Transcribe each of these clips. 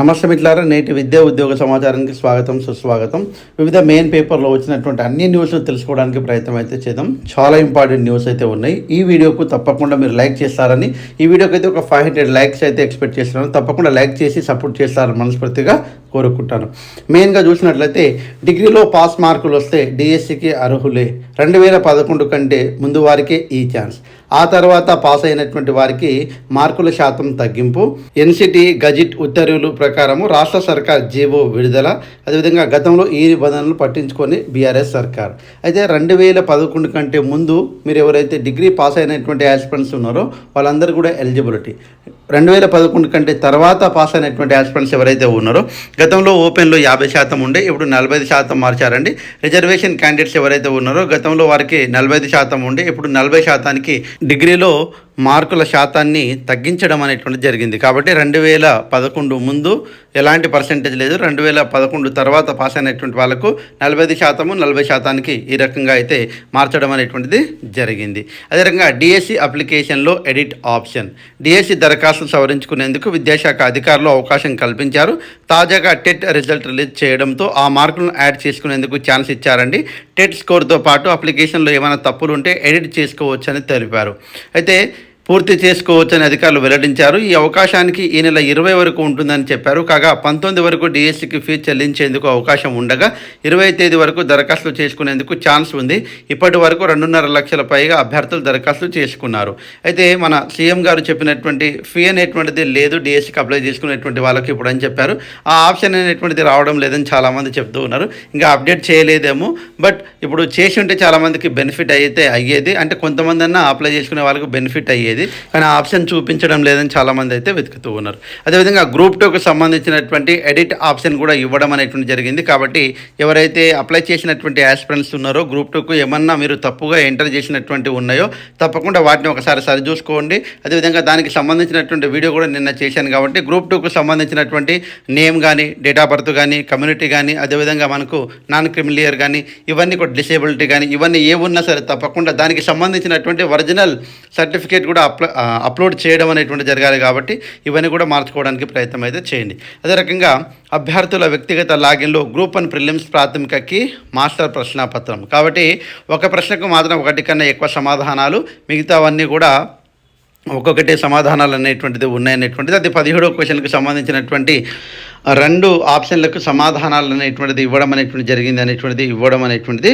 నమస్తే మిట్లారా నేటి విద్యా ఉద్యోగ సమాచారానికి స్వాగతం సుస్వాగతం. వివిధ మెయిన్ పేపర్లో వచ్చినటువంటి అన్ని న్యూస్లు తెలుసుకోవడానికి ప్రయత్నం అయితే చేద్దాం. చాలా ఇంపార్టెంట్ న్యూస్ అయితే ఉన్నాయి. ఈ వీడియోకు తప్పకుండా మీరు లైక్ చేస్తారని ఈ వీడియోకి అయితే ఒక ఫైవ్ హండ్రెడ్ లైక్స్ అయితే ఎక్స్పెక్ట్ చేస్తున్నాను. తప్పకుండా లైక్ చేసి సపోర్ట్ చేస్తారని మనస్ఫూర్తిగా కోరుకుంటాను. మెయిన్గా చూసినట్లయితే డిగ్రీలో పాస్ మార్కులు వస్తే డిఎస్సికి అర్హులే. రెండు వేల పదకొండు కంటే ముందు వారికే ఈ ఛాన్స్. ఆ తర్వాత పాస్ అయినటువంటి వారికి మార్కుల శాతం తగ్గింపు. ఎన్సిటి గజిట్ ఉత్తర్వులు ప్రకారము రాష్ట్ర సర్కార్ జీవో విడుదల. అదేవిధంగా గతంలో ఈ నిబంధనలు పట్టించుకొని బీఆర్ఎస్ సర్కార్. అయితే రెండు వేల పదకొండు కంటే ముందు మీరు ఎవరైతే డిగ్రీ పాస్ అయినటువంటి యాస్పిరెంట్స్ ఉన్నారో వాళ్ళందరూ కూడా ఎలిజిబిలిటీ. రెండు వేల పదకొండు కంటే తర్వాత పాస్ అయినటువంటి యాస్పిరెంట్స్ ఎవరైతే ఉన్నారో గతంలో ఓపెన్లో యాభై శాతం ఉండే ఇప్పుడు నలభై శాతం మార్చారండి. రిజర్వేషన్ క్యాండిడేట్స్ ఎవరైతే ఉన్నారో గతంలో వారికి నలభై శాతం ఉండే ఇప్పుడు నలభై శాతానికి డిగ్రీలో మార్కుల శాతాన్ని తగ్గించడం అనేటువంటి జరిగింది. కాబట్టి రెండు వేల పదకొండు ముందు ఎలాంటి పర్సెంటేజ్ లేదు. రెండు వేల పదకొండు తర్వాత పాస్ అయినటువంటి వాళ్ళకు నలభై శాతము నలభై శాతానికి ఈ రకంగా అయితే మార్చడం అనేటువంటిది జరిగింది. అదే డిఎస్సి అప్లికేషన్లో ఎడిట్ ఆప్షన్. డిఎస్సి దరఖాస్తు సవరించుకునేందుకు విద్యాశాఖ అధికారులు అవకాశం కల్పించారు. తాజాగా టెట్ రిజల్ట్ రిలీజ్ చేయడంతో ఆ మార్కులను యాడ్ చేసుకునేందుకు ఛాన్స్ ఇచ్చారండి. టెట్ స్కోర్తో పాటు అప్లికేషన్లో ఏమైనా తప్పులు ఉంటే ఎడిట్ చేసుకోవచ్చని తెలిపారు. అయితే పూర్తి చేసుకోవచ్చని అధికారులు వెల్లడించారు. ఈ అవకాశానికి ఈ నెల ఇరవై వరకు ఉంటుందని చెప్పారు. కాగా పంతొమ్మిది వరకు డిఎస్సికి ఫీజు చెల్లించేందుకు అవకాశం ఉండగా ఇరవై తేదీ వరకు దరఖాస్తు చేసుకునేందుకు ఛాన్స్ ఉంది. ఇప్పటి వరకు రెండున్నర లక్షల పైగా అభ్యర్థులు దరఖాస్తు చేసుకున్నారు. అయితే మన సీఎం గారు చెప్పినటువంటి ఫీ అనేటువంటిది లేదు డిఎస్సికి అప్లై చేసుకునేటువంటి వాళ్ళకి ఇప్పుడు అని చెప్పారు. ఆ ఆప్షన్ అనేటువంటిది రావడం లేదని చాలామంది చెప్తూ ఉన్నారు. ఇంకా అప్డేట్ చేయలేదేమో బట్ ఇప్పుడు చేసి ఉంటే చాలామందికి బెనిఫిట్ అయితే అయ్యేది. అంటే కొంతమంది అన్న అప్లై చేసుకునే వాళ్ళకి బెనిఫిట్ అయ్యేది. కానీ ఆప్షన్ చూపించడం లేదని చాలామంది అయితే వెతుకుతూ ఉన్నారు. అదేవిధంగా గ్రూప్ టూకు సంబంధించినటువంటి ఎడిట్ ఆప్షన్ కూడా ఇవ్వడం అనేటువంటి జరిగింది. కాబట్టి ఎవరైతే అప్లై చేసినటువంటి యాస్పిరెంట్స్ ఉన్నారో గ్రూప్ టూకు ఏమన్నా మీరు తప్పుగా ఎంటర్ చేసినటువంటి ఉన్నాయో తప్పకుండా వాటిని ఒకసారి సరి చూసుకోండి. అదేవిధంగా దానికి సంబంధించినటువంటి వీడియో కూడా నిన్న చేశాను కాబట్టి గ్రూప్ టూకు సంబంధించినటువంటి నేమ్ కానీ డేట్ ఆఫ్ బర్త్ కానీ కమ్యూనిటీ కానీ అదేవిధంగా మనకు నాన్ క్రిమిలియర్ కానీ ఇవన్నీ కూడా డిసేబిలిటీ కానీ ఇవన్నీ ఏ ఉన్నా సరే తప్పకుండా దానికి సంబంధించినటువంటి ఒరిజినల్ సర్టిఫికేట్ కూడా అప్లో అప్లోడ్ చేయడం అనేటువంటి జరగాలి కాబట్టి ఇవన్నీ కూడా మార్చుకోవడానికి ప్రయత్నం అయితే చేయండి. అదే రకంగా అభ్యర్థుల వ్యక్తిగత లాగిన్లో గ్రూప్ అండ్ ప్రిలిమ్స్ ప్రాథమికకి మాస్టర్ ప్రశ్నాపత్రం కాబట్టి ఒక ప్రశ్నకు మాత్రం ఒకటి కన్నా ఎక్కువ సమాధానాలు మిగతావన్నీ కూడా ఒక్కొక్కటి సమాధానాలు అనేటువంటిది ఉన్నాయనేటువంటిది. అది పదిహేడో క్వశ్చన్కి సంబంధించినటువంటి రెండు ఆప్షన్లకు సమాధానాలు అనేటువంటిది ఇవ్వడం అనేటువంటిది జరిగింది అనేటువంటిది ఇవ్వడం అనేటువంటిది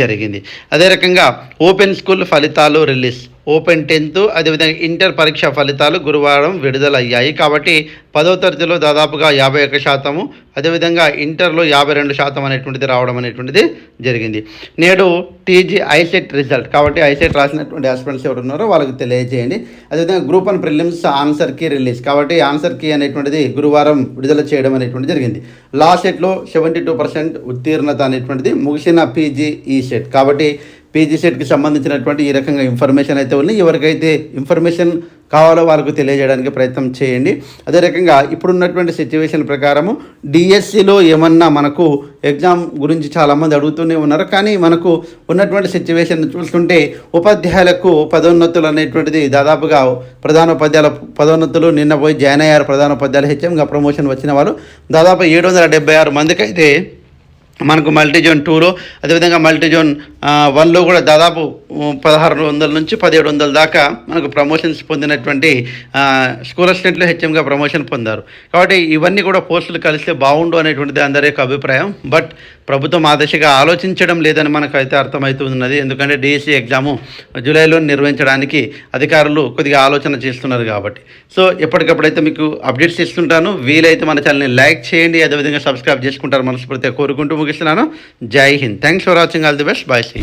జరిగింది. అదే రకంగా ఓపెన్ స్కూల్ ఫలితాలు రిలీజ్. ఓపెన్ టెన్త్ అదేవిధంగా ఇంటర్ పరీక్ష ఫలితాలు గురువారం విడుదలయ్యాయి. కాబట్టి పదో తరగతిలో దాదాపుగా యాభై ఒక్క శాతము అదేవిధంగా ఇంటర్లో యాభై రెండు శాతం అనేటువంటిది రావడం అనేటువంటిది జరిగింది. నేడు టీజీ ఐసెట్ రిజల్ట్ కాబట్టి ఐసెట్ రాసినటువంటి ఆస్పిరెంట్స్ ఎవరు ఉన్నారో వాళ్ళకి తెలియజేయండి. అదేవిధంగా group and prelims answer key release కాబట్టి ఆన్సర్ కీ అనేటువంటిది గురువారం విడుదల చేయడం అనేటువంటిది జరిగింది. లా సెట్లో సెవెంటీ టూ పర్సెంట్ ఉత్తీర్ణత అనేటువంటిది ముగిసిన పీజీ ఈ సెట్. కాబట్టి పీజీ సెట్కి సంబంధించినటువంటి ఈ రకంగా ఇన్ఫర్మేషన్ అయితే ఉంది ఎవరికైతే ఇన్ఫర్మేషన్ కావాలో వాళ్ళకు తెలియజేయడానికి ప్రయత్నం చేయండి. అదే రకంగా ఇప్పుడున్నటువంటి సిచ్యువేషన్ ప్రకారము డిఎస్సిలో ఏమన్నా మనకు ఎగ్జామ్ గురించి చాలామంది అడుగుతూనే ఉన్నారు. కానీ మనకు ఉన్నటువంటి సిచ్యువేషన్ చూస్తుంటే ఉపాధ్యాయులకు పదోన్నతులు అనేటువంటిది దాదాపుగా ప్రధానోపాధ్యాయుల పదోన్నతులు నిన్న పోయి జాయిన్ అయ్యారు ప్రధానోపాధ్యాయులు హెచ్ఎంగా ప్రమోషన్ వచ్చిన వాళ్ళు దాదాపు ఏడు వందల డెబ్బై ఆరు మందికి అయితే మనకు మల్టీజోన్ టూలో అదేవిధంగా మల్టీజోన్ వన్లో కూడా దాదాపు పదహారు వందల నుంచి పదిహేడు వందల దాకా మనకు ప్రమోషన్స్ పొందినటువంటి స్కూల్ అసిస్టెంట్లు హెచ్ఎంగా ప్రమోషన్ పొందారు. కాబట్టి ఇవన్నీ కూడా పోస్టులు కలిస్తే బాగుండు అనేటువంటిది అందరి యొక్క అభిప్రాయం. బట్ ప్రభుత్వం ఆ దిశగా ఆలోచించడం లేదని మనకు అయితే అర్థమవుతున్నది. ఎందుకంటే డిఎస్సి ఎగ్జాము జూలైలో నిర్వహించడానికి అధికారులు కొద్దిగా ఆలోచన చేస్తున్నారు కాబట్టి. సో ఎప్పటికప్పుడైతే మీకు అప్డేట్స్ ఇస్తుంటాను వీలైతే మన ఛానల్ని లైక్ చేయండి. అదేవిధంగా సబ్స్క్రైబ్ చేసుకుంటారు మనస్ఫూర్తిగా కోరుకుంటూ ముగిస్తున్నాను. జై Hind. Thanks for watching. All the best. Bye see